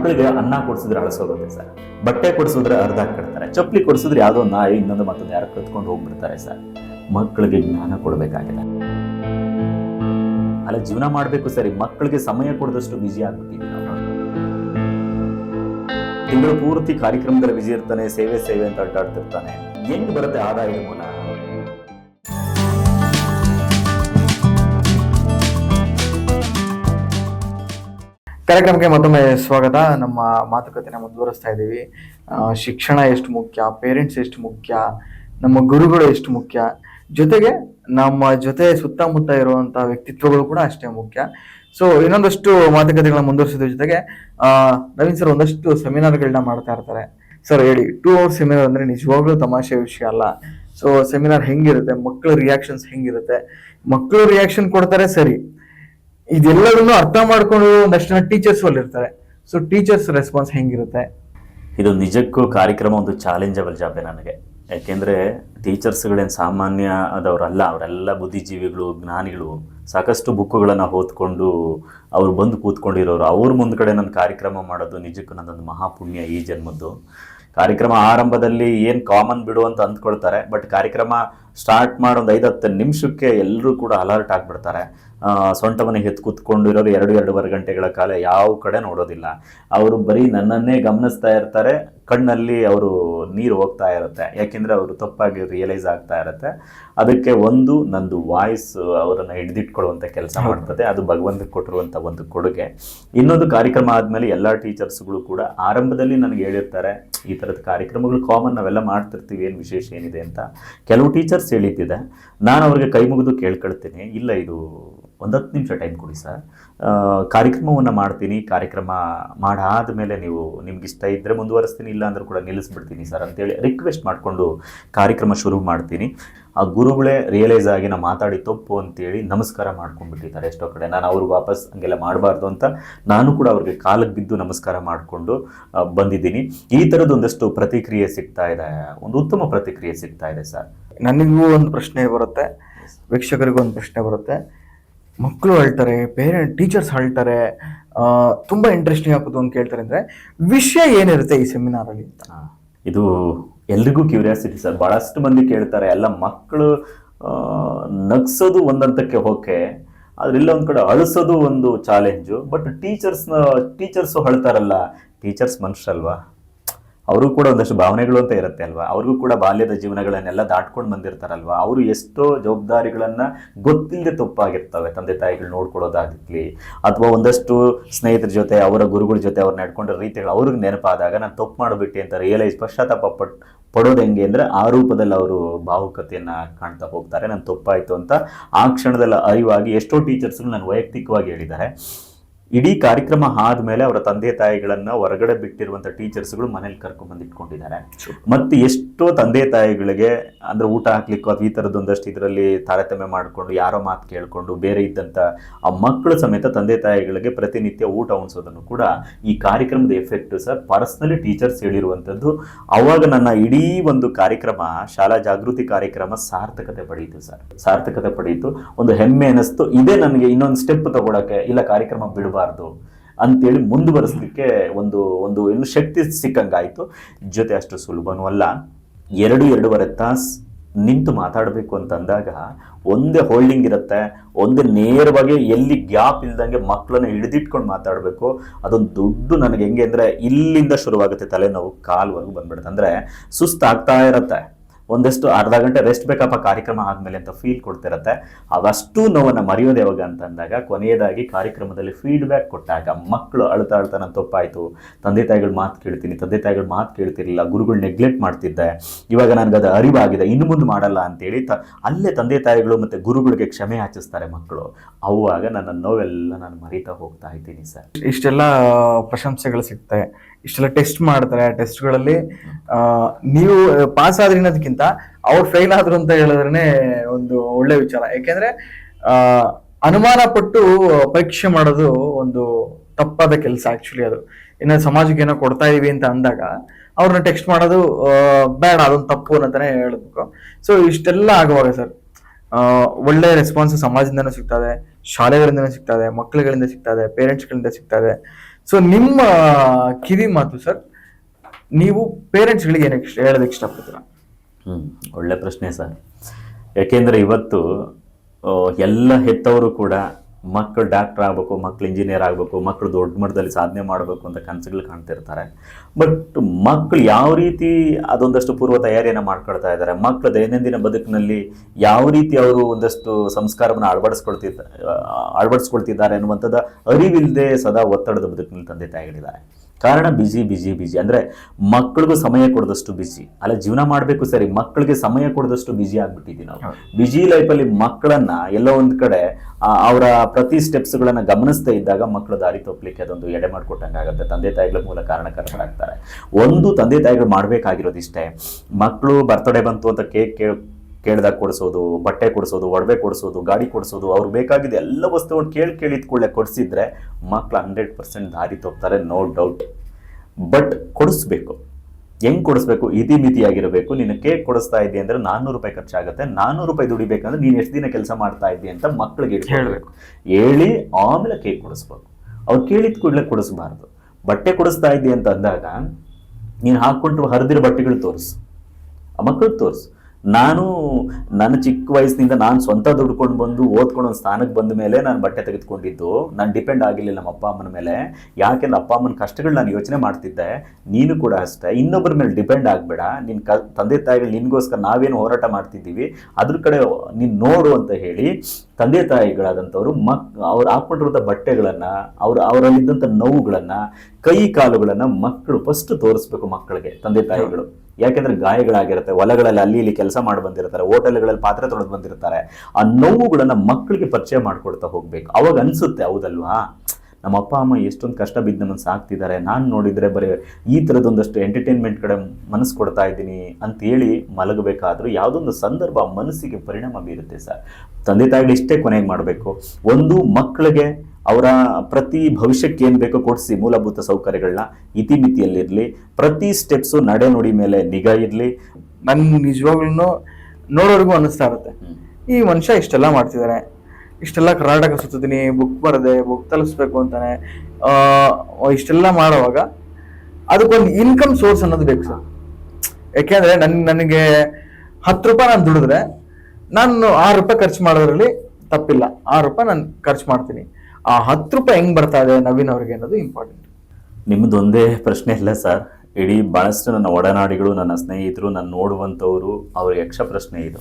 ಮಕ್ಕಳಿಗೆ ಅನ್ನ ಕೊಡಿಸಿದ್ರೆ ಅಳಸೋಗುತ್ತೆ ಸರ್. ಬಟ್ಟೆ ಕೊಡಿಸಿದ್ರೆ ಅರ್ಧ ಕಟ್ತಾರೆ ಚಪ್ಪಲಿ ಕೊಡಿಸಿದ್ರೆ ಯಾವುದೋ ನಾಯಿ ಇನ್ನೊಂದು ಮತ್ತೊಂದು ಯಾರು ಕತ್ಕೊಂಡು ಹೋಗ್ಬಿಡ್ತಾರೆ ಸರ್. ಮಕ್ಕಳಿಗೆ ಜ್ಞಾನ ಕೊಡಬೇಕಾಗಿದೆ. ಅಲ್ಲ, ಜೀವನ ಮಾಡಬೇಕು ಸರಿ. ಮಕ್ಕಳಿಗೆ ಸಮಯ ಕೊಡದಷ್ಟು ಬಿಜಿ ಆಗ್ಬಿಟ್ಟಿದ್ವಿ ನಾವು. ತಿಂಗಳು ಪೂರ್ತಿ ಕಾರ್ಯಕ್ರಮದಲ್ಲಿ ಬಿಜಿ ಇರ್ತಾನೆ, ಸೇವೆ ಸೇವೆ ಅಂತ ಅಡ್ಡಾಡ್ತಿರ್ತಾನೆ. ಹೆಂಗ್ ಬರುತ್ತೆ ಆದಾಯದ ಮೂಲ ಕಾರ್ಯಕ್ರಮಕ್ಕೆ ಮತ್ತೊಮ್ಮೆ ಸ್ವಾಗತ. ನಮ್ಮ ಮಾತುಕತೆನ ಮುಂದುವರಿಸ್ತಾ ಇದ್ದೀವಿ. ಶಿಕ್ಷಣ ಎಷ್ಟು ಮುಖ್ಯ ಪೇರೆಂಟ್ಸ್ ಎಷ್ಟು ಮುಖ್ಯ, ನಮ್ಮ ಗುರುಗಳು ಎಷ್ಟು ಮುಖ್ಯ, ಜೊತೆಗೆ ನಮ್ಮ ಜೊತೆ ಸುತ್ತಮುತ್ತ ಇರುವಂತ ವ್ಯಕ್ತಿತ್ವಗಳು ಕೂಡ ಅಷ್ಟೇ ಮುಖ್ಯ. ಸೊ ಇನ್ನೊಂದಷ್ಟು ಮಾತುಕತೆಗಳನ್ನ ಮುಂದುವರಿಸೋದ್ರ ಜೊತೆಗೆ ನವೀನ್ ಸರ್ ಒಂದಷ್ಟು ಸೆಮಿನಾರ್ಗಳನ್ನ ಮಾಡ್ತಾ ಇರ್ತಾರೆ. ಸರ್ ಹೇಳಿ ಟೂ ಅವರ್ಸ್ ಸೆಮಿನಾರ್ ಅಂದ್ರೆ ನಿಜವಾಗ್ಲೂ ತಮಾಷೆ ವಿಷಯ ಅಲ್ಲ. ಸೊ ಸೆಮಿನಾರ್ ಹೆಂಗಿರುತ್ತೆ ಮಕ್ಕಳ ರಿಯಾಕ್ಷನ್ಸ್ ಹೆಂಗಿರುತ್ತೆ? ಮಕ್ಕಳು ರಿಯಾಕ್ಷನ್ ಕೊಡ್ತಾರೆ ಸರಿ. ಇದೆಲ್ಲದನ್ನು ಅರ್ಥ ಮಾಡ್ಕೊಂಡು ಒಂದಷ್ಟು ಜನ ಟೀಚರ್ಸ್ ಅಲ್ಲಿ ಇರ್ತಾರೆ. ಸೊ ಟೀಚರ್ಸ್ ರೆಸ್ಪಾನ್ಸ್ ಹೆಂಗಿರುತ್ತೆ? ಇದು ನಿಜಕ್ಕೂ ಕಾರ್ಯಕ್ರಮ ಒಂದು ಚಾಲೆಂಜಬಲ್ ಜಾಬೆ ನನಗೆ. ಯಾಕೆಂದರೆ ಟೀಚರ್ಸ್ಗಳೇನು ಸಾಮಾನ್ಯ ಆದವರಲ್ಲ ಅವರೆಲ್ಲ ಬುದ್ಧಿಜೀವಿಗಳು, ಜ್ಞಾನಿಗಳು. ಸಾಕಷ್ಟು ಬುಕ್ಕುಗಳನ್ನು ಓದ್ಕೊಂಡು ಅವ್ರು ಬಂದು ಕೂತ್ಕೊಂಡಿರೋರು. ಅವ್ರ ಮುಂದ್ಗಡೆ ನನ್ನ ಕಾರ್ಯಕ್ರಮ ಮಾಡೋದು ನಿಜಕ್ಕೂ ನನ್ನೊಂದು ಮಹಾಪುಣ್ಯ ಈ ಜನ್ಮದ್ದು. ಕಾರ್ಯಕ್ರಮ ಆರಂಭದಲ್ಲಿ ಏನು ಕಾಮನ್ ಬಿಡು ಅಂತ ಅಂದ್ಕೊಳ್ತಾರೆ ಬಟ್ ಕಾರ್ಯಕ್ರಮ ಸ್ಟಾರ್ಟ್ ಒಂದು ಐದು ಹತ್ತು ನಿಮಿಷಕ್ಕೆ ಎಲ್ಲರೂ ಕೂಡ ಅಲರ್ಟ್ ಆಗಿಬಿಡ್ತಾರೆ. ಸೊಂಟವನ್ನು ಎತ್ತು ಕೂತ್ಕೊಂಡಿರೋರು ಎರಡು, ಎರಡೂವರೆ ಗಂಟೆಗಳ ಕಾಲ ಯಾವ ಕಡೆ ನೋಡೋದಿಲ್ಲ. ಅವರು ಬರೀ ನನ್ನನ್ನೇ ಗಮನಿಸ್ತಾ ಇರ್ತಾರೆ, ಕಣ್ಣಲ್ಲಿ ಅವರು ನೀರು ಹೋಗ್ತಾ ಇರುತ್ತೆ. ಯಾಕೆಂದರೆ ಅವರು ತಪ್ಪಾಗಿ ರಿಯಲೈಸ್ ಆಗ್ತಾ ಇರುತ್ತೆ. ಅದಕ್ಕೆ ಒಂದು ನಂದು ವಾಯ್ಸ್ ಅವರನ್ನು ಹಿಡಿದಿಟ್ಕೊಳ್ಳುವಂಥ ಕೆಲಸ ಮಾಡ್ತದೆ. ಅದು ಭಗವಂತ ಕೊಟ್ಟಿರುವಂಥ ಒಂದು ಕೊಡುಗೆ. ಇನ್ನೊಂದು ಕಾರ್ಯಕ್ರಮ ಆದಮೇಲೆ ಎಲ್ಲ ಟೀಚರ್ಸ್ಗಳು ಕೂಡ ಆರಂಭದಲ್ಲಿ ನನಗೆ ಹೇಳಿರ್ತಾರೆ ಈ ಥರದ ಕಾರ್ಯಕ್ರಮಗಳು ಕಾಮನ್ ನಾವೆಲ್ಲ ಮಾಡ್ತಿರ್ತೀವಿ ಏನು ವಿಶೇಷ ಏನಿದೆ ಅಂತ. ಕೆಲವು ಟೀಚರ್ಸ್ ಹೇಳಿದ್ದಿದೆ. ನಾನು ಅವ್ರಿಗೆ ಕೈ ಮುಗಿದು ಕೇಳ್ಕೊಳ್ತೀನಿ. ಇಲ್ಲ ಇದು ಒಂದು ಹತ್ತು ನಿಮಿಷ ಟೈಮ್ ಕೊಡಿ ಸರ್. ಕಾರ್ಯಕ್ರಮವನ್ನು ಮಾಡ್ತೀನಿ ಕಾರ್ಯಕ್ರಮ ಮಾಡಾದ ಮೇಲೆ ನೀವು ನಿಮ್ಗೆ ಇಷ್ಟ ಇದ್ದರೆ ಮುಂದುವರಿಸ್ತೀನಿ ಇಲ್ಲ ಅಂದರೂ ಕೂಡ ನಿಲ್ಲಿಸ್ಬಿಡ್ತೀನಿ ಸರ್ ಅಂತೇಳಿ ರಿಕ್ವೆಸ್ಟ್ ಮಾಡಿಕೊಂಡು ಕಾರ್ಯಕ್ರಮ ಶುರು ಮಾಡ್ತೀನಿ. ಆ ಗುರುಗಳೇ ರಿಯಲೈಸ್ ಆಗಿ ನಾ ಮಾತಾಡಿ ತಪ್ಪು ಅಂತೇಳಿ ನಮಸ್ಕಾರ ಮಾಡ್ಕೊಂಡ್ಬಿಟ್ಟಿದ್ದಾರೆ ಎಷ್ಟೋ ಕಡೆ. ನಾನು ಅವ್ರಿಗೆ ವಾಪಸ್ ಹಂಗೆಲ್ಲ ಮಾಡಬಾರ್ದು ಅಂತ ನಾನು ಕೂಡ ಅವ್ರಿಗೆ ಕಾಲಕ್ಕೆ ಬಿದ್ದು ನಮಸ್ಕಾರ ಮಾಡಿಕೊಂಡು ಬಂದಿದ್ದೀನಿ. ಈ ಥರದ್ದು ಒಂದಷ್ಟು ಪ್ರತಿಕ್ರಿಯೆ ಸಿಗ್ತಾ ಇದೆ ಒಂದು ಉತ್ತಮ ಪ್ರತಿಕ್ರಿಯೆ ಸಿಗ್ತಾ ಇದೆ ಸರ್. ನನಗೂ ಒಂದು ಪ್ರಶ್ನೆ ಬರುತ್ತೆ ವೀಕ್ಷಕರಿಗೂ ಒಂದು ಪ್ರಶ್ನೆ ಬರುತ್ತೆ. ಮಕ್ಕಳು ಅಳ್ತಾರೆ ಪೇರೆಂಟ್ ಟೀಚರ್ಸ್ ಅಳ್ತಾರೆ ತುಂಬ ಇಂಟ್ರೆಸ್ಟಿಂಗ್ ಆಗೋದು ಅಂತ ಕೇಳ್ತಾರೆ ಅಂದರೆ ವಿಷಯ ಏನಿರುತ್ತೆ ಈ ಸೆಮಿನಾರಲ್ಲಿ ಅಂತ? ಇದು ಎಲ್ರಿಗೂ ಕ್ಯೂರಿಯಾಸಿಟಿ ಸರ್ ಭಾಳಷ್ಟು ಮಂದಿ ಕೇಳ್ತಾರೆ ಎಲ್ಲ ಮಕ್ಕಳು ನಗ್ಸೋದು ಒಂದಂತಕ್ಕೆ ಓಕೆ, ಆದ್ರೆ ಒಂದ್ ಕಡೆ ಅಳಿಸೋದು ಒಂದು ಚಾಲೆಂಜು ಬಟ್ ಟೀಚರ್ಸ್ನ ಟೀಚರ್ಸು ಅಳ್ತಾರಲ್ಲ ಟೀಚರ್ಸ್ ಮನುಷ್ಯರಲ್ವಾ? ಅವರು ಕೂಡ ಒಂದಷ್ಟು ಭಾವನೆಗಳು ಅಂತ ಇರುತ್ತೆ ಅಲ್ವಾ? ಅವ್ರಿಗೂ ಕೂಡ ಬಾಲ್ಯದ ಜೀವನಗಳನ್ನೆಲ್ಲ ದಾಟ್ಕೊಂಡು ಬಂದಿರ್ತಾರಲ್ವಾ? ಅವರು ಎಷ್ಟೋ ಜವಾಬ್ದಾರಿಗಳನ್ನು ಗೊತ್ತಿಲ್ಲದೆ ತಪ್ಪಾಗಿರ್ತವೆ ತಂದೆ ತಾಯಿಗಳು ನೋಡ್ಕೊಳ್ಳೋದಾಗಲಿ. ಅಥವಾ ಒಂದಷ್ಟು ಸ್ನೇಹಿತರ ಜೊತೆ, ಅವರ ಗುರುಗಳ ಜೊತೆ ಅವ್ರು ನಡ್ಕೊಂಡ ರೀತಿಗಳು ಅವ್ರಿಗೆ ನೆನಪಾದಾಗ ನಾನು ತಪ್ಪು ಮಾಡಿಬಿಟ್ಟೆ ಅಂತ ರಿಯಲೈಸ್ ಪಶ್ಚಾತ್ತಾಪ ಪಟ್ ಪಡೋದು ಹೆಂಗೆ ಅಂದರೆ ಆ ರೂಪದಲ್ಲಿ ಅವರು ಭಾವುಕತೆಯನ್ನು ಕಾಣ್ತಾ ಹೋಗ್ತಾರೆ. ನಾನು ತಪ್ಪಾಯಿತು ಅಂತ ಆ ಕ್ಷಣದಲ್ಲಿ ಅರಿವಾಗಿ ಎಷ್ಟೋ ಟೀಚರ್ಸ್ಗಳು ನಾನು ವೈಯಕ್ತಿಕವಾಗಿ ಹೇಳಿದ್ದಾರೆ. ಇಡೀ ಕಾರ್ಯಕ್ರಮ ಆದ್ಮೇಲೆ ಅವರ ತಂದೆ ತಾಯಿಗಳನ್ನ ಹೊರಗಡೆ ಬಿಟ್ಟಿರುವಂತ ಟೀಚರ್ಸ್ಗಳು ಮನೇಲಿ ಕರ್ಕೊಂಡ್ಬಂದು ಇಟ್ಕೊಂಡಿದ್ದಾರೆ. ಮತ್ತೆ ಎಷ್ಟೋ ತಂದೆ ತಾಯಿಗಳಿಗೆ ಅಂದ್ರೆ ಊಟ ಹಾಕ್ಲಿಕ್ಕೋ ಅಥವಾ ಈ ಥರದ್ದು ಒಂದಷ್ಟು ಇದರಲ್ಲಿ ತಾರತಮ್ಯ ಮಾಡಿಕೊಂಡು ಯಾರೋ ಮಾತು ಕೇಳಿಕೊಂಡು ಬೇರೆ ಇದ್ದಂತ ಆ ಮಕ್ಕಳು ಸಮೇತ ತಂದೆ ತಾಯಿಗಳಿಗೆ ಪ್ರತಿನಿತ್ಯ ಊಟ ಉಣಿಸೋದನ್ನು ಕೂಡ ಈ ಕಾರ್ಯಕ್ರಮದ ಎಫೆಕ್ಟ್ ಸರ್ ಪರ್ಸ್ನಲಿ ಟೀಚರ್ಸ್ ಹೇಳಿರುವಂಥದ್ದು ಅವಾಗ ನನ್ನ ಇಡೀ ಒಂದು ಕಾರ್ಯಕ್ರಮ ಶಾಲಾ ಜಾಗೃತಿ ಕಾರ್ಯಕ್ರಮ ಸಾರ್ಥಕತೆ ಪಡೆಯಿತು ಸರ್. ಸಾರ್ಥಕತೆ ಪಡೆಯಿತು. ಒಂದು ಹೆಮ್ಮೆ ಅನಿಸ್ತು. ಇದೇ ನನಗೆ ಇನ್ನೊಂದು ಸ್ಟೆಪ್ ತಗೊಳಕ್ಕೆ ಇಲ್ಲ ಕಾರ್ಯಕ್ರಮ ಬಿಡಬಾರ್ದು ಅಂತೇಳಿ ಮುಂದುವರಿಸಲಿಕ್ಕೆ ಒಂದು ಒಂದು ಏನು ಶಕ್ತಿ ಸಿಕ್ಕಂಗಾಯಿತು. ಜೊತೆ ಅಷ್ಟು ಸುಲಭನೂ ಅಲ್ಲ. ಎರಡು, ಎರಡೂವರೆ ತಾಸು ನಿಂತು ಮಾತಾಡಬೇಕು ಅಂತಂದಾಗ ಒಂದೇ ಹೋಲ್ಡಿಂಗ್ ಇರುತ್ತೆ, ಒಂದೇ ನೇರವಾಗಿ ಎಲ್ಲಿ ಗ್ಯಾಪ್ ಇಲ್ದಂಗೆ ಮಕ್ಕಳನ್ನ ಹಿಡಿದಿಟ್ಕೊಂಡು ಮಾತಾಡಬೇಕು, ಅದೊಂದು ದೊಡ್ಡ ನನಗೆ ಹೆಂಗೆ ಅಂದರೆ ಇಲ್ಲಿಂದ ಶುರುವಾಗುತ್ತೆ ತಲೆನೋವು, ಕಾಲ್ವರೆಗೂ ಬಂದ್ಬಿಡುತ್ತೆ. ಅಂದರೆ ಸುಸ್ತಾಗ್ತಾ ಇರತ್ತೆ. ಒಂದಷ್ಟು ಅರ್ಧ ಗಂಟೆ ರೆಸ್ಟ್ ಬೇಕಪ್ಪ ಕಾರ್ಯಕ್ರಮ ಆದಮೇಲೆ ಅಂತ ಫೀಲ್ ಕೊಡ್ತಿರತ್ತೆ. ಅವಷ್ಟು ನೋವನ್ನು ಮರೆಯೋದು ಯಾವಾಗ ಅಂತಂದಾಗ ಕೊನೆಯದಾಗಿ ಕಾರ್ಯಕ್ರಮದಲ್ಲಿ ಫೀಡ್ಬ್ಯಾಕ್ ಕೊಟ್ಟಾಗ ಮಕ್ಕಳು ಅಳ್ತಾ ಅಳ್ತಾ ನಾನು ತಪ್ಪಾಯಿತು. ತಂದೆ ತಾಯಿಗಳು ಮಾತು ಕೇಳ್ತೀನಿ, ತಂದೆ ತಾಯಿಗಳು ಮಾತು ಕೇಳ್ತಿರಲಿಲ್ಲ, ಗುರುಗಳು ನೆಗ್ಲೆಕ್ಟ್ ಮಾಡ್ತಿದ್ದೆ. ಇವಾಗ ನನಗೆ ಅದು ಅರಿವಾಗಿದೆ, ಇನ್ನು ಮುಂದೆ ಮಾಡಲ್ಲ ಅಂತೇಳಿ ತ, ಅಲ್ಲೇ ತಂದೆ ತಾಯಿಗಳು ಮತ್ತು ಗುರುಗಳಿಗೆ ಕ್ಷಮೆ ಯಾಚಿಸ್ತಾರೆ ಮಕ್ಕಳು ಅವಾಗ ನನ್ನ ನೋವೆಲ್ಲ ನಾನು ಮರಿತಾ ಹೋಗ್ತಾ ಇದ್ದೀನಿ ಸರ್. ಇಷ್ಟೆಲ್ಲ ಪ್ರಶಂಸೆಗಳು ಸಿಗ್ತವೆ. ಇಷ್ಟೆಲ್ಲ ಟೆಸ್ಟ್ ಮಾಡ್ತಾರೆ, ಆ ಟೆಸ್ಟ್ಗಳಲ್ಲಿ ನೀವು ಪಾಸ್ ಆದ್ರಿ ಅವ್ರು ಫೇಲ್ ಆದ್ರು ಅಂತ ಹೇಳಿದ್ರೆ ಒಂದು ಒಳ್ಳೆ ವಿಚಾರ. ಯಾಕೆಂದ್ರೆ ಅನುಮಾನ ಪಟ್ಟು ಪರೀಕ್ಷೆ ಮಾಡೋದು ಒಂದು ತಪ್ಪಾದ ಕೆಲಸ ಆಕ್ಚುಲಿ ಅದು. ಇನ್ನು ಸಮಾಜಕ್ಕೆ ಏನೋ ಕೊಡ್ತಾ ಇದೀವಿ ಅಂತ ಅಂದಾಗ, ಅವ್ರನ್ನ ಟೆಕ್ಸ್ಟ್ ಮಾಡೋದು ಬೇಡ, ಅದೊಂದು ತಪ್ಪು ಅಂತಾನೆ ಹೇಳ್ಬೇಕು. ಸೊ ಇಷ್ಟೆಲ್ಲ ಆಗುವಾಗ ಸರ್ ಒಳ್ಳೆ ರೆಸ್ಪಾನ್ಸ್ ಸಮಾಜದಿಂದನೂ ಸಿಗ್ತದೆ, ಶಾಲೆಗಳಿಂದನೂ ಸಿಗ್ತದೆ, ಮಕ್ಕಳುಗಳಿಂದ ಸಿಗ್ತದೆ ಪೇರೆಂಟ್ಸ್ಗಳಿಂದ ಸಿಗ್ತದೆ. ಸೊ ನಿಮ್ಮ ಕಿವಿ ಮಾತು ಸರ್ ನೀವು ಪೇರೆಂಟ್ಸ್ಗಳಿಗೆ ಇಷ್ಟ ಹೇಳೋದಕ್ಕೆ ಇಷ್ಟಪಡ್ತೀರಾ? ಹ್ಮ್, ಒಳ್ಳೆ ಪ್ರಶ್ನೆ ಸರ್ ಯಾಕೆಂದ್ರೆ ಇವತ್ತು ಎಲ್ಲ ಹೆತ್ತವರು ಕೂಡ ಮಕ್ಕಳು ಡಾಕ್ಟರ್ ಆಗಬೇಕು ಮಕ್ಕಳು ಇಂಜಿನಿಯರ್ ಆಗಬೇಕು ಮಕ್ಕಳು ದೊಡ್ಡ ಮಟ್ಟದಲ್ಲಿ ಸಾಧನೆ ಮಾಡಬೇಕು ಅಂತ ಕನಸುಗಳು ಕಾಣ್ತಿರ್ತಾರೆ. ಬಟ್ ಮಕ್ಕಳು ಯಾವ ರೀತಿ ಅದೊಂದಷ್ಟು ಪೂರ್ವ ತಯಾರಿಯನ್ನು ಮಾಡ್ಕೊಳ್ತಾ ಇದ್ದಾರೆ? ಮಕ್ಕಳು ದೈನಂದಿನ ಬದುಕಿನಲ್ಲಿ ಯಾವ ರೀತಿ ಅವರು ಒಂದಷ್ಟು ಸಂಸ್ಕಾರವನ್ನು ಅಳವಡಿಸ್ಕೊಳ್ತಿದ್ದ, ಅಳವಡಿಸ್ಕೊಳ್ತಿದ್ದಾರೆ ಅನ್ನುವಂಥದ್ದು ಅರಿವಿಲ್ಲದೆ ಸದಾ ಒತ್ತಡದ ಬದುಕಿನಲ್ಲಿ ತಂದೆ ತಾಯಿಗಳಿದ್ದಾರೆ. ಕಾರಣ ಬಿಜಿ ಬಿಜಿ ಬಿಜಿ ಅಂದ್ರೆ ಮಕ್ಕಳಿಗೂ ಸಮಯ ಕೊಡದಷ್ಟು ಬಿಜಿ ಅಲ್ಲ ಜೀವನ ಮಾಡಬೇಕು ಸರಿ ಮಕ್ಕಳಿಗೆ ಸಮಯ ಕೊಡದಷ್ಟು ಬಿಜಿ ಆಗ್ಬಿಟ್ಟಿದ್ವಿ ನಾವು. ಬಿಜಿ ಲೈಫಲ್ಲಿ ಮಕ್ಕಳನ್ನ ಎಲ್ಲೋ ಒಂದು ಕಡೆ ಅವರ ಪ್ರತಿ ಸ್ಟೆಪ್ಸ್ಗಳನ್ನ ಗಮನಿಸ್ತಾ ಇದ್ದಾಗ ಮಕ್ಕಳು ದಾರಿ ತೋಪ್ಲಿಕ್ಕೆ ಅದೊಂದು ಎಡೆ ಮಾಡಿಕೊಟ್ಟಂಗಾಗುತ್ತೆ ತಂದೆ ತಾಯಿಗಳ ಮೂಲ ಕಾರಣಕರ್ತರಾಗ್ತಾರೆ ಒಂದು ತಂದೆ ತಾಯಿಗಳು ಮಾಡ್ಬೇಕಾಗಿರೋದು ಇಷ್ಟೇ ಮಕ್ಕಳು ಬರ್ತಡೇ ಬಂತು ಅಂತ ಕೇಕ್ ಕೇಳ್ ಕೇಳ್ದಾಗ ಕೊಡಿಸೋದು ಬಟ್ಟೆ ಕೊಡಿಸೋದು ಒಡವೆ ಕೊಡಿಸೋದು ಗಾಡಿ ಕೊಡಿಸೋದು ಅವ್ರಿಗೆ ಬೇಕಾಗಿದ್ದ ಎಲ್ಲ ವಸ್ತುಗಳು ಕೇಳಿ ಕೇಳಿದ ಕೂಡಲೇ ಕೊಡಿಸಿದ್ರೆ ಮಕ್ಕಳು ಹಂಡ್ರೆಡ್ ಪರ್ಸೆಂಟ್ ದಾರಿ ತೋಗ್ತಾರೆ ನೋ ಡೌಟ್. ಬಟ್ ಕೊಡಿಸ್ಬೇಕು. ಹೆಂಗ್ ಕೊಡಿಸ್ಬೇಕು? ಇತಿ ಮಿತಿಯಾಗಿರಬೇಕು ನೀನು ಕೇಕ್ ಕೊಡಿಸ್ತಾ ಇದ್ದಿ ಅಂದರೆ ನಾನ್ನೂರು ರೂಪಾಯಿ ಖರ್ಚಾಗುತ್ತೆ ನಾನ್ನೂರು ರೂಪಾಯಿ ದುಡಿಬೇಕಂದ್ರೆ ನೀನು ಎಷ್ಟು ದಿನ ಕೆಲಸ ಮಾಡ್ತಾ ಇದ್ದಿ ಅಂತ ಮಕ್ಕಳಿಗೆ ಹೇಳಬೇಕು. ಹೇಳಿ ಆಮೇಲೆ ಕೇಕ್ ಕೊಡಿಸ್ಬೇಕು. ಅವ್ರು ಕೇಳಿದ ಕೂಡಲೇ ಕೊಡಿಸ್ಬಾರ್ದು. ಬಟ್ಟೆ ಕೊಡಿಸ್ತಾ ಇದ್ದಿ ಅಂತ ಅಂದಾಗ ನೀನು ಹಾಕ್ಕೊಂಡು ಹರಿದಿರೋ ಬಟ್ಟೆಗಳು ತೋರಿಸು. ಆ ಮಕ್ಕಳು ತೋರಿಸು. ನಾನು, ನನ್ನ ಚಿಕ್ಕ ವಯಸ್ಸಿನಿಂದ ನಾನು ಸ್ವಂತ ದುಡ್ಕೊಂಡು ಬಂದು ಓದ್ಕೊಂಡು ಒಂದು ಸ್ಥಾನಕ್ಕೆ ಬಂದ ಮೇಲೆ ನಾನು ಬಟ್ಟೆ ತೆಗೆದುಕೊಂಡಿದ್ದು, ನಾನು ಡಿಪೆಂಡ್ ಆಗಿರಲಿಲ್ಲ ನಮ್ಮ ಅಪ್ಪ ಅಮ್ಮನ ಮೇಲೆ. ಯಾಕೆಂದ್ರೆ ಅಪ್ಪ ಅಮ್ಮನ ಕಷ್ಟಗಳು ನಾನು ಯೋಚನೆ ಮಾಡ್ತಿದ್ದೆ. ನೀನು ಕೂಡ ಅಷ್ಟೇ. ಇನ್ನೊಬ್ಬರ ಮೇಲೆ ಡಿಪೆಂಡ್ ಆಗಬೇಡ. ನಿನ್ನ ಕ, ತಂದೆ ತಾಯಿಗಳು ನಿನಗೋಸ್ಕರ ನಾವೇನು ಹೋರಾಟ ಮಾಡ್ತಿದ್ದೀವಿ, ಅದ್ರ ಕಡೆ ನೀನು ನೋಡು ಅಂತ ಹೇಳಿ ತಂದೆ ತಾಯಿಗಳಾದಂಥವ್ರು ಮಕ್, ಅವ್ರು ಹಾಕ್ಕೊಂಡಿರುವಂಥ ಬಟ್ಟೆಗಳನ್ನು, ಅವರು ಅವರಲ್ಲಿದ್ದಂಥ ನೋವುಗಳನ್ನು, ಕೈ ಕಾಲುಗಳನ್ನು ಮಕ್ಕಳು ಫಸ್ಟ್ ತೋರಿಸ್ಬೇಕು ಮಕ್ಕಳಿಗೆ, ತಂದೆ ತಾಯಿಗಳು. ಯಾಕೆಂದ್ರೆ ಗಾಯಗಳಾಗಿರುತ್ತೆ, ಹೊಲಗಳಲ್ಲಿ ಅಲ್ಲಿ ಇಲ್ಲಿ ಕೆಲಸ ಮಾಡಿ ಬಂದಿರ್ತಾರೆ, ಹೋಟೆಲ್ಗಳಲ್ಲಿ ಪಾತ್ರೆ ತೊಳೆದು ಬಂದಿರ್ತಾರೆ. ಆ ನೋವುಗಳನ್ನು ಮಕ್ಕಳಿಗೆ ಪರಿಚಯ ಮಾಡಿಕೊಡ್ತಾ ಹೋಗ್ಬೇಕು. ಅವಾಗ ಅನ್ಸುತ್ತೆ, ಹೌದಲ್ವಾ? ನಮ್ಮ ಅಪ್ಪ ಅಮ್ಮ ಎಷ್ಟೊಂದು ಕಷ್ಟ ಬಿದ್ದು ನಮ್ಮನ್ನು ಸಾಕ್ತಿದ್ದಾರೆ. ನಾನು ನೋಡಿದರೆ ಬರೀ ಈ ಥರದೊಂದಷ್ಟು ಎಂಟರ್ಟೈನ್ಮೆಂಟ್ ಕಡೆ ಮನಸ್ಸು ಕೊಡ್ತಾ ಇದ್ದೀನಿ ಅಂತೇಳಿ ಮಲಗಬೇಕಾದ್ರೂ ಯಾವುದೊಂದು ಸಂದರ್ಭ ಮನಸ್ಸಿಗೆ ಪರಿಣಾಮ ಬೀರುತ್ತೆ ಸರ್. ತಂದೆ ತಾಯಿಗಳು ಇಷ್ಟೇ ಕೊನೆಗೆ ಮಾಡಬೇಕು. ಒಂದು ಮಕ್ಕಳಿಗೆ ಅವರ ಪ್ರತಿ ಭವಿಷ್ಯಕ್ಕೆ ಏನು ಬೇಕೋ ಕೊಡಿಸಿ ಮೂಲಭೂತ ಸೌಕರ್ಯಗಳನ್ನ ಇತಿಮಿತಿಯಲ್ಲಿರಲಿ. ಪ್ರತಿ ಸ್ಟೆಪ್ಸು ನಡೆ ನುಡಿ ಮೇಲೆ ನಿಗಾ ಇರಲಿ. ನನ್ನ ನಿಜವಾಗ್ಲೂ ನೋಡೋರಿಗೂ ಅನ್ನಿಸ್ತಾ ಇರುತ್ತೆ. ಈ ಮನುಷ್ಯ ಇಷ್ಟೆಲ್ಲ ಮಾಡ್ತಿದ್ದಾರೆ ಇಷ್ಟೆಲ್ಲ ಕರ್ನಾಟಕ ಸುತ್ತಿದ್ದೀನಿ ಬುಕ್ ಬರದೆ ಬುಕ್ ತಲುಪಿಸ್ಬೇಕು ಅಂತಾನೆ ಇಷ್ಟೆಲ್ಲ ಮಾಡುವಾಗ ಅದಕ್ಕೊಂದು ಇನ್ಕಮ್ ಸೋರ್ಸ್ ಅನ್ನೋದು ಬೇಕು ಸರ್. ಯಾಕೆಂದ್ರೆ ನನ್, ನನಗೆ ಹತ್ತು ರೂಪಾಯಿ ನಾನು ದುಡಿದ್ರೆ ನಾನು ಆರು ರೂಪಾಯಿ ಖರ್ಚು ಮಾಡೋದ್ರಲ್ಲಿ ತಪ್ಪಿಲ್ಲ. ಆರು ರೂಪಾಯಿ ನಾನು ಖರ್ಚು ಮಾಡ್ತೀನಿ. ಆ ಹತ್ತು ರೂಪಾಯಿ ಹೆಂಗ್ ಬರ್ತಾ ಇದೆ ನವೀನ್ ಅವ್ರಿಗೆ ಅನ್ನೋದು ಇಂಪಾರ್ಟೆಂಟ್ ನಿಮ್ಮದೊಂದೇ ಪ್ರಶ್ನೆ ಇಲ್ಲ ಸರ್. ಇಡೀ ಭಾಳಷ್ಟು ನನ್ನ ಒಡನಾಡಿಗಳು, ನನ್ನ ಸ್ನೇಹಿತರು, ನಾನು ನೋಡುವಂಥವ್ರು ಅವ್ರಿಗೆ ಯಕ್ಷ ಪ್ರಶ್ನೆ ಇದು.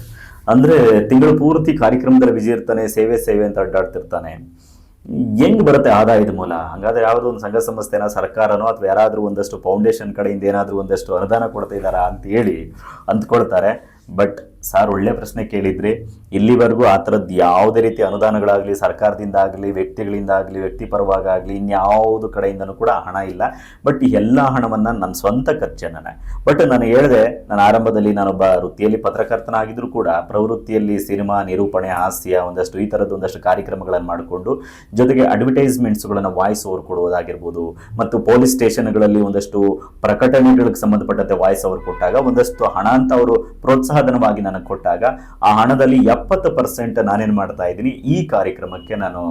ಅಂದರೆ ತಿಂಗಳು ಪೂರ್ತಿ ಕಾರ್ಯಕ್ರಮದಲ್ಲಿ ಬಿಜಿ ಇರ್ತಾನೆ, ಸೇವೆ ಸೇವೆ ಅಂತ ಅಡ್ಡಾಡ್ತಿರ್ತಾನೆ. ಹೆಂಗ್ ಬರುತ್ತೆ ಆದಾಯದ ಮೂಲ? ಹಂಗಾದ್ರೆ ಯಾವುದೋ ಒಂದು ಸಂಘ ಸಂಸ್ಥೆನ, ಸರ್ಕಾರನೋ ಅಥವಾ ಯಾರಾದರೂ ಒಂದಷ್ಟು ಫೌಂಡೇಶನ್ ಕಡೆಯಿಂದ ಏನಾದರೂ ಒಂದಷ್ಟು ಅನುದಾನ ಕೊಡ್ತಾ ಇದ್ದಾರಾ ಅಂತ ಹೇಳಿ ಅಂದ್ಕೊಳ್ತಾರೆ. ಬಟ್ ಸರ್ ಒಳ್ಳೆ ಪ್ರಶ್ನೆ ಕೇಳಿದ್ರಿ, ಇಲ್ಲಿವರೆಗೂ ಆ ಥರದ್ದು ಯಾವುದೇ ರೀತಿ ಅನುದಾನಗಳಾಗಲಿ ಸರ್ಕಾರದಿಂದ ಆಗಲಿ ವ್ಯಕ್ತಿಗಳಿಂದ ಆಗಲಿ ವ್ಯಕ್ತಿ ಪರವಾಗಲಿ ಇನ್ಯಾವುದು ಕಡೆಯಿಂದನೂ ಕೂಡ ಹಣ ಇಲ್ಲ. ಬಟ್ ಎಲ್ಲ ಹಣವನ್ನು ನನ್ನ ಸ್ವಂತ ಖರ್ಚನ್ನ. ಬಟ್ ನಾನು ಹೇಳಿದೆ ನಾನು ಆರಂಭದಲ್ಲಿ ನಾನೊಬ್ಬ ವೃತ್ತಿಯಲ್ಲಿ ಪತ್ರಕರ್ತನಾಗಿದ್ದರೂ ಕೂಡ ಪ್ರವೃತ್ತಿಯಲ್ಲಿ ಸಿನಿಮಾ ನಿರೂಪಣೆ, ಹಾಸ್ಯ ಒಂದಷ್ಟು ಈ ಥರದ್ದು ಒಂದಷ್ಟು ಕಾರ್ಯಕ್ರಮಗಳನ್ನು ಮಾಡಿಕೊಂಡು, ಜೊತೆಗೆ ಅಡ್ವರ್ಟೈಸ್ಮೆಂಟ್ಸ್ಗಳನ್ನು ವಾಯ್ಸ್ ಓವರ್ ಕೊಡುವುದಾಗಿರ್ಬೋದು, ಮತ್ತು ಪೊಲೀಸ್ ಸ್ಟೇಷನ್ಗಳಲ್ಲಿ ಒಂದಷ್ಟು ಪ್ರಕಟಣೆಗಳಿಗೆ ಸಂಬಂಧಪಟ್ಟಂತೆ ವಾಯ್ಸ್ ಓವರ್ ಕೊಟ್ಟಾಗ ಒಂದಷ್ಟು ಹಣ ಅಂತ ಅವರು ಪ್ರೋತ್ಸಾಹಧನವಾಗಿ ನನಗೆ ಕೊಟ್ಟಾಗ ಆ ಹಣದಲ್ಲಿ ಎಪ್ಪತ್ತು ಪರ್ಸೆಂಟ್ ನಾನೇನು ಮಾಡ್ತಾ ಇದ್ದೀನಿ, ಈ ಕಾರ್ಯಕ್ರಮಕ್ಕೆ ನಾನು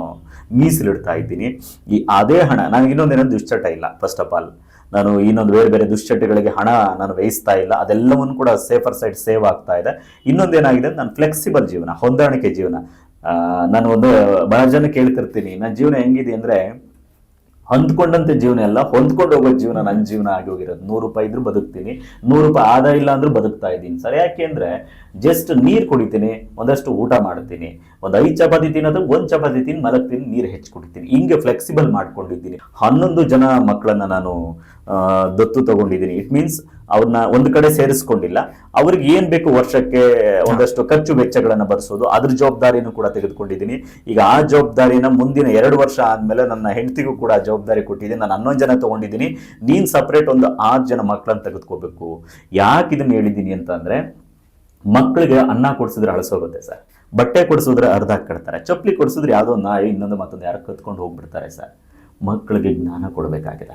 ಮೀಸಲಿಡ್ತಾ ಇದ್ದೀನಿ. ಈ ಅದೇ ಹಣ ನನಗೆ ಇನ್ನೊಂದೇನೋ ದುಶ್ಚಟ ಇಲ್ಲ ಫಸ್ಟ್ ಆಫ್ ಆಲ್ ನಾನು ಇನ್ನೊಂದು ಬೇರೆ ಬೇರೆ ದುಶ್ಚಟಗಳಿಗೆ ಹಣ ನಾನು ವ್ಯಯಿಸ್ತಾ ಇಲ್ಲ, ಅದೆಲ್ಲವನ್ನು ಕೂಡ ಸೇಫರ್ ಸೈಡ್ ಸೇವ್ ಆಗ್ತಾ ಇದೆ. ಇನ್ನೊಂದೇನಾಗಿದೆ ನಾನು ಫ್ಲೆಕ್ಸಿಬಲ್ ಜೀವನ, ಹೊಂದಾಣಿಕೆ ಜೀವನ. ನಾನು ಒಂದು ಬಹಳ ಜನ ಕೇಳ್ತಿರ್ತೀನಿ, ನನ್ನ ಜೀವನ ಹೆಂಗಿದೆ ಅಂದ್ರೆ ಹೊಂದ್ಕೊಂಡಂತೆ ಜೀವನ ಎಲ್ಲ, ಹೊಂದ್ಕೊಂಡು ಹೋಗೋ ಜೀವನ ನನ್ನ ಜೀವನ ಆಗಿ ಹೋಗಿರೋದು. ನೂರು ರೂಪಾಯಿ ಇದ್ರೂ ಬದುಕ್ತೀನಿ, ನೂರು ರೂಪಾಯಿ ಆದಾಯ ಇಲ್ಲ ಅಂದ್ರೂ ಬದುಕ್ತಾ ಇದ್ದೀನಿ ಸರ್. ಅಂದರೆ ಜಸ್ಟ್ ನೀರು ಕುಡಿತೀನಿ, ಒಂದಷ್ಟು ಊಟ ಮಾಡ್ತೀನಿ, ಒಂದು ಐದು ಚಪಾತಿ ತಿನ್ನೋದು, ಒಂದು ಚಪಾತಿ ತಿಂದು ಮಲಗ್ತೀನಿ, ನೀರು ಹೆಚ್ಚು ಕುಡಿತೀನಿ. ಹಿಂಗೆ ಫ್ಲೆಕ್ಸಿಬಲ್ ಮಾಡ್ಕೊಂಡಿದ್ದೀನಿ. ಹನ್ನೊಂದು ಜನ ಮಕ್ಕಳನ್ನ ನಾನು ದತ್ತು ತಗೊಂಡಿದ್ದೀನಿ. ಇಟ್ ಮೀನ್ಸ್ ಅವ್ರನ್ನ ಒಂದು ಕಡೆ ಸೇರಿಸ್ಕೊಂಡಿಲ್ಲ. ಅವ್ರಿಗೆ ಏನ್ ಬೇಕು ವರ್ಷಕ್ಕೆ ಒಂದಷ್ಟು ಖರ್ಚು ವೆಚ್ಚಗಳನ್ನ ಭರಿಸೋದು ಅದ್ರ ಜವಾಬ್ದಾರಿನೂ ಕೂಡ ತೆಗೆದುಕೊಂಡಿದ್ದೀನಿ. ಈಗ ಆ ಜವಾಬ್ದಾರಿನ ಮುಂದಿನ ಎರಡು ವರ್ಷ ಆದ್ಮೇಲೆ ನನ್ನ ಹೆಂಡತಿಗೂ ಕೂಡ ಜವಾಬ್ದಾರಿ ಕೊಟ್ಟಿದ್ದೀನಿ. ನಾನು ಹನ್ನೊಂದು ಜನ ತಗೊಂಡಿದ್ದೀನಿ. ನೀನ್ ಸಪ್ರೇಟ್ ಒಂದು ಆರು ಜನ ಮಕ್ಕಳನ್ನ ತೆಗೆದುಕೋಬೇಕು. ಯಾಕೆ ಇದನ್ನ ಹೇಳಿದ್ದೀನಿ ಅಂತ ಅಂದ್ರೆ ಮಕ್ಕಳಿಗೆ ಅನ್ನ ಕೊಡಿಸಿದ್ರೆ ಅಳಸೋಗುತ್ತೆ ಸರ್. ಬಟ್ಟೆ ಕೊಡಿಸಿದ್ರೆ ಅರ್ಧ ಹಾಕ್ಕೊಳ್ತಾರೆ ಚಪ್ಪಲಿ ಕೊಡಿಸಿದ್ರೆ ಯಾವುದೋ ನಾಯಿ, ಇನ್ನೊಂದು ಮತ್ತೊಂದು ಯಾರು ಕತ್ಕೊಂಡು ಹೋಗ್ಬಿಡ್ತಾರೆ ಸರ್. ಮಕ್ಕಳಿಗೆ ಜ್ಞಾನ ಕೊಡಬೇಕಾಗಿದೆ.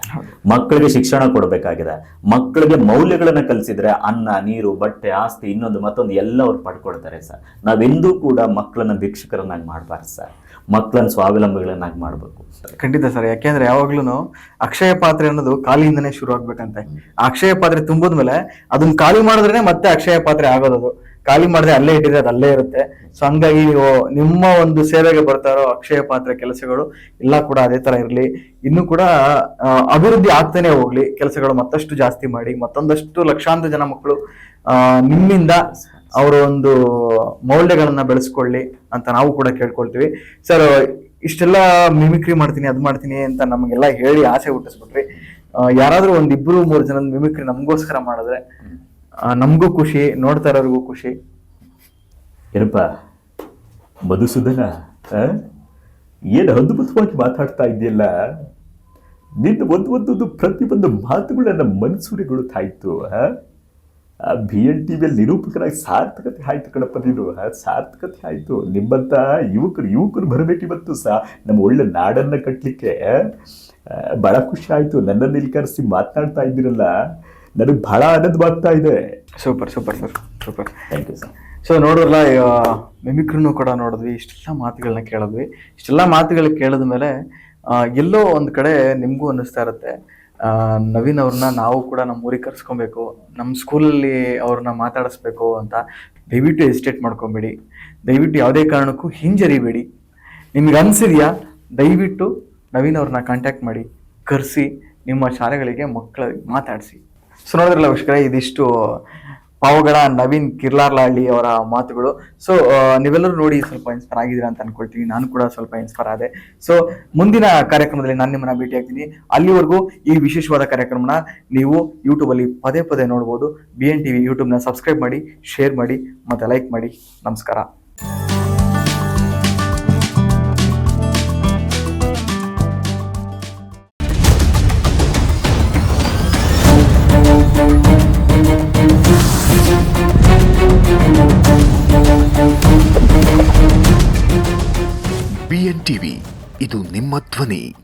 ಮಕ್ಕಳಿಗೆ ಶಿಕ್ಷಣ ಕೊಡಬೇಕಾಗಿದೆ. ಮಕ್ಕಳಿಗೆ ಮೌಲ್ಯಗಳನ್ನ ಕಲಿಸಿದ್ರೆ ಅನ್ನ ನೀರು ಬಟ್ಟೆ ಆಸ್ತಿ ಇನ್ನೊಂದು ಮತ್ತೊಂದು ಎಲ್ಲ ಅವ್ರು ಪಡ್ಕೊಳ್ತಾರೆ ಸರ್. ನಾವೆಂದೂ ಕೂಡ ಮಕ್ಕಳನ್ನ ಭಿಕ್ಷಕರನ್ನಾಗಿ ಮಾಡಬಾರ್ದು ಸರ್. ಮಕ್ಕಳನ್ನ ಸ್ವಾವಲಂಬಿಗಳನ್ನಾಗಿ ಮಾಡಬೇಕು. ಖಂಡಿತ ಸರ್. ಯಾಕೆಂದ್ರೆ ಯಾವಾಗ್ಲೂ ಅಕ್ಷಯ ಪಾತ್ರೆ ಅನ್ನೋದು ಖಾಲಿಯಿಂದನೇ ಶುರು ಆಗ್ಬೇಕಂತೆ ಆ ಅಕ್ಷಯ ಪಾತ್ರೆ ತುಂಬಿದ್ಮೇಲೆ ಅದನ್ನ ಖಾಲಿ ಮಾಡಿದ್ರೆ ಮತ್ತೆ ಅಕ್ಷಯ ಪಾತ್ರೆ ಆಗೋದು ಅದು ಖಾಲಿ ಮಾಡದೆ ಅಲ್ಲೇ ಇಟ್ಟಿದ್ರೆ ಅದು ಅಲ್ಲೇ ಇರುತ್ತೆ. ಸೊ ಹಂಗಾಗಿ ನಿಮ್ಮ ಒಂದು ಸೇವೆಗೆ ಬರ್ತಾ ಇರೋ ಅಕ್ಷಯ ಪಾತ್ರ ಕೆಲಸಗಳು ಎಲ್ಲ ಕೂಡ ಅದೇ ತರ ಇರಲಿ. ಇನ್ನು ಕೂಡ ಅಭಿವೃದ್ಧಿ ಆಗ್ತಾನೆ ಹೋಗ್ಲಿ. ಕೆಲಸಗಳು ಮತ್ತಷ್ಟು ಜಾಸ್ತಿ ಮಾಡಿ, ಮತ್ತೊಂದಷ್ಟು ಲಕ್ಷಾಂತರ ಜನ ಮಕ್ಕಳು ನಿಮ್ಮಿಂದ ಅವರ ಒಂದು ಮೌಲ್ಯಗಳನ್ನ ಬೆಳೆಸ್ಕೊಳ್ಳಿ ಅಂತ ನಾವು ಕೂಡ ಕೇಳ್ಕೊಳ್ತೀವಿ. ಸರ್ ಇಷ್ಟೆಲ್ಲ ಮಿಮಿಕ್ರಿ ಮಾಡ್ತೀನಿ, ಅದು ಮಾಡ್ತೀನಿ ಅಂತ ನಮಗೆಲ್ಲ ಹೇಳಿ ಆಸೆ ಹುಟ್ಟಿಸ್ಬಿಟ್ರಿ. ಯಾರಾದರೂ ಯಾರಾದ್ರೂ ಒಂದ್ ಇಬ್ರು ಮೂರು ಜನ ಮಿಮಿಕ್ರಿ ನಮಗೋಸ್ಕರ ಮಾಡಿದ್ರೆ ನಮಗೂ ಖುಷಿ, ನೋಡ್ತಾ ಇರೋರಿಗೂ ಖುಷಿ. ಏನಪ್ಪ, ಮಧುಸೂದನ? ಏನು ಅದ್ಭುತವಾಗಿ ಮಾತಾಡ್ತಾ ಇದೆಯಲ್ಲ ನಿನ್ನ ಒಂದು ಒಂದೊಂದು ಪ್ರತಿಯೊಂದು ಮಾತುಗಳು ನನ್ನ ಮನಸ್ಸೂರಿಗೊಳ್ತಾ ಇತ್ತು ಆ? ಬಿ ಎನ್ ಟಿ ವಿಯಲ್ಲಿ ನಿರೂಪಕರಾಗಿ ಸಾರ್ಥಕತೆ ಆಯ್ತು ಕಣಪ್ಪ ನೀನು ಸಾರ್ಥಕತೆ ಆಯ್ತು. ನಿಮ್ಮಂತ ಯುವಕರು ಯುವಕರು ಬರಬೇಕು ಇವತ್ತು ಸಹ ನಮ್ಮ ಒಳ್ಳೆ ನಾಡನ್ನ ಕಟ್ಟಲಿಕ್ಕೆ ಬಹಳ ಖುಷಿ ಆಯ್ತು. ನನ್ನನ್ನು ಇಲ್ಲಿ ಕರೆಸಿ ಮಾತನಾಡ್ತಾ ಇದ್ದೀರಲ್ಲ. ನನಗೆ ಬಹಳ ಆನಂದವಾಗ್ತಾ ಇದೆ. Super super sir super thank you sir so ನೋಡೋಲ್ಲ ಮಿಮಿಕ್ರಿನೂ ಕೂಡ ನೋಡಿದ್ವಿ. ಇಷ್ಟೆಲ್ಲ ಮಾತುಗಳನ್ನ ಕೇಳಿದ್ವಿ. ಇಷ್ಟೆಲ್ಲ ಮಾತುಗಳು ಕೇಳಿದ ಮೇಲೆ ಎಲ್ಲೋ ಒಂದು ಕಡೆ ನಿಮಗೂ ಅನ್ನಿಸ್ತಾ ಇರುತ್ತೆ. ನವೀನ್ ಅವ್ರನ್ನ ನಾವು ಕೂಡ ನಮ್ಮ ಊರಿಗೆ ಕರ್ಸ್ಕೊಬೇಕು. ನಮ್ಮ ಸ್ಕೂಲಲ್ಲಿ ಅವ್ರನ್ನ ಮಾತಾಡಿಸ್ಬೇಕು ಅಂತ ದಯವಿಟ್ಟು ಎಸ್ಟೇಟ್ ಮಾಡ್ಕೊಬೇಡಿ. ದಯವಿಟ್ಟು ಯಾವುದೇ ಕಾರಣಕ್ಕೂ ಹಿಂಜರಿಬೇಡಿ. ನಿಮ್ಗೆ ಅನಿಸಿದೆಯಾ? ದಯವಿಟ್ಟು ನವೀನ್ ಅವ್ರನ್ನ ಕಾಂಟ್ಯಾಕ್ಟ್ ಮಾಡಿ. ಕರೆಸಿ ನಿಮ್ಮ ಶಾಲೆಗಳಿಗೆ ಮಕ್ಕಳ ಮಾತಾಡಿಸಿ. ಸೊ ನೋಡಿದ್ರಲ್ಲ ವೀಕ್ಷಕರೇ, ಇದಿಷ್ಟು ಪಾವಗಡ ನವೀನ್ ಕಿರ್ಲಾರ್ಲಹಳ್ಳಿ ಅವರ ಮಾತುಗಳು. ಸೊ ನೀವೆಲ್ಲರೂ ನೋಡಿ ಸ್ವಲ್ಪ ಇನ್ಸ್ಪೈರ್ ಆಗಿದ್ದೀರಾ ಅಂತ ಅನ್ಕೊಳ್ತೀನಿ. ನಾನು ಕೂಡ ಸ್ವಲ್ಪ ಇನ್ಸ್ಪೈರ್ ಆದೆ. ಸೊ ಮುಂದಿನ ಕಾರ್ಯಕ್ರಮದಲ್ಲಿ ನಾನು ನಿಮ್ಮನ್ನ ಭೇಟಿ ಆಗ್ತೀನಿ. ಅಲ್ಲಿವರೆಗೂ ಈ ವಿಶೇಷವಾದ ಕಾರ್ಯಕ್ರಮನ ನೀವು ಯೂಟ್ಯೂಬಲ್ಲಿ ಪದೇ ಪದೇ ನೋಡ್ಬೋದು. ಬಿ ಎನ್ ಟಿ ವಿ ಯೂಟ್ಯೂಬ್ನ ಸಬ್ಸ್ಕ್ರೈಬ್ ಮಾಡಿ ಶೇರ್ ಮಾಡಿ, ಮತ್ತೆ ಲೈಕ್ ಮಾಡಿ. ನಮಸ್ಕಾರ. ಬಿಎನ್ ಟಿವಿ ಇದು ನಿಮ್ಮ ಧ್ವನಿ.